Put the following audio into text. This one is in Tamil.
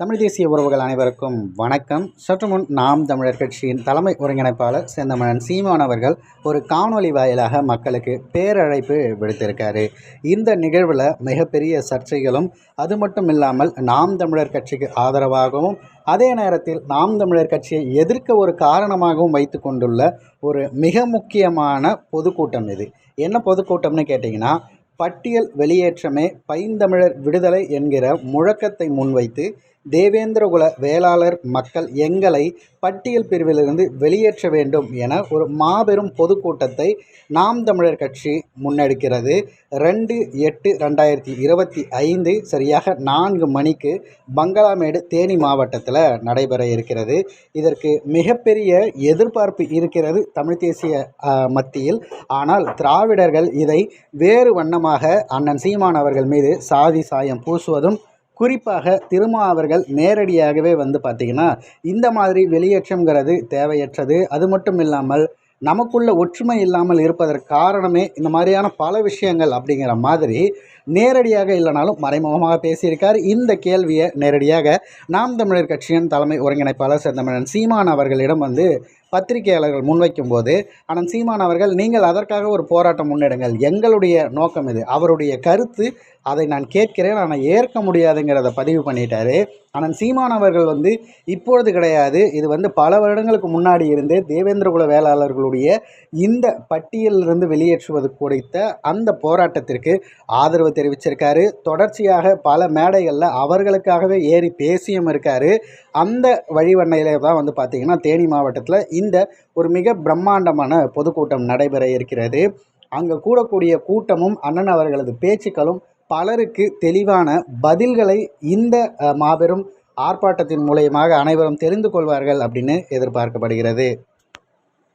தமிழ் தேசிய உறவுகள் அனைவருக்கும் வணக்கம். சற்று முன் நாம் தமிழர் கட்சியின் தலைமை ஒருங்கிணைப்பாளர் செந்தமணன் சீமான் அவர்கள் ஒரு காணொலி வாயிலாக மக்களுக்கு பேரழைப்பு விடுத்திருக்காரு. இந்த நிகழ்வில் மிகப்பெரிய சர்ச்சைகளும் அது மட்டும் இல்லாமல் நாம் தமிழர் கட்சிக்கு ஆதரவாகவும் அதே நேரத்தில் நாம் தமிழர் கட்சியை எதிர்க்க ஒரு காரணமாகவும் வைத்து கொண்டுள்ள ஒரு மிக முக்கியமான பொதுக்கூட்டம் இது. என்ன பொதுக்கூட்டம்னு கேட்டிங்கன்னா பட்டியல் வெளியேற்றமே பைந்தமிழர் விடுதலை என்கிற முழக்கத்தை முன்வைத்து தேவேந்திரகுல வேளாளர் மக்கள் எங்களை பட்டியல் பிரிவிலிருந்து வெளியேற்ற வேண்டும் என ஒரு மாபெரும் பொதுக்கூட்டத்தை நாம் தமிழர் கட்சி முன்னெடுக்கிறது. ரெண்டு எட்டு ரெண்டாயிரத்தி இருபத்தி ஐந்து சரியாக நான்கு மணிக்கு பங்களாமேடு தேனி மாவட்டத்தில் நடைபெற இருக்கிறது. இதற்கு மிகப்பெரிய எதிர்பார்ப்பு இருக்கிறது தமிழ் தேசிய மத்தியில். ஆனால் திராவிடர்கள் இதை வேறு வண்ணமாக அண்ணன் சீமான் அவர்கள் மீது சாதி சாயம் பூசுவதும் குறிப்பாக திருமா அவர்கள் நேரடியாகவே வந்து பார்த்திங்கன்னா இந்த மாதிரி வெளியேற்றங்கிறது தேவையற்றது. அது மட்டும் இல்லாமல் நமக்குள்ள ஒற்றுமை இல்லாமல் இருப்பதற்கு காரணமே இந்த மாதிரியான பல விஷயங்கள் அப்படிங்கிற மாதிரி நேரடியாக இல்லைனாலும் மறைமுகமாக பேசியிருக்கார். இந்த கேள்வியை நேரடியாக நாம் தமிழர் கட்சியின் தலைமை ஒருங்கிணைப்பாளர் செந்தமிழன் சீமான் அவர்களிடம் வந்து பத்திரிகையாளர்கள் முன்வைக்கும் போது ஆனால் சீமான் அவர்கள் நீங்கள் அதற்காக ஒரு போராட்டம் முன்னெடுங்கள். எங்களுடைய நோக்கம் இது. அவருடைய கருத்து அதை நான் கேட்கிறேன். ஆனால் ஏற்க முடியாதுங்கிறத பதிவு பண்ணிட்டாரு. ஆனால் சீமான் அவர்கள் வந்து இப்பொழுது கிடையாது. இது வந்து பல வருடங்களுக்கு முன்னாடி இருந்தே தேவேந்திரகுல வேளாளர்களுடைய இந்த பட்டியலிருந்து வெளியேற்றுவது குறித்த அந்த போராட்டத்திற்கு ஆதரவு தெரிவிச்சிருக்காரு. தொடர்ச்சியாக பல மேடைகளில் அவர்களுக்காகவே ஏறி பேசியும் இருக்கார். அந்த வழிவண்ணையிலே தான் வந்து பார்த்திங்கன்னா தேனி மாவட்டத்தில் இந்த ஒரு மிக பிரம்மாண்டமான பொதுக்கூட்டம் நடைபெற இருக்கிறது. அங்கே கூடக்கூடிய கூட்டமும் அண்ணன் அவர்களது பேச்சுக்களும் பலருக்கு தெளிவான பதில்களை இந்த மாபெரும் ஆர்ப்பாட்டத்தின் மூலயமாக அனைவரும் தெரிந்து கொள்வார்கள் அப்படின்னு எதிர்பார்க்கப்படுகிறது.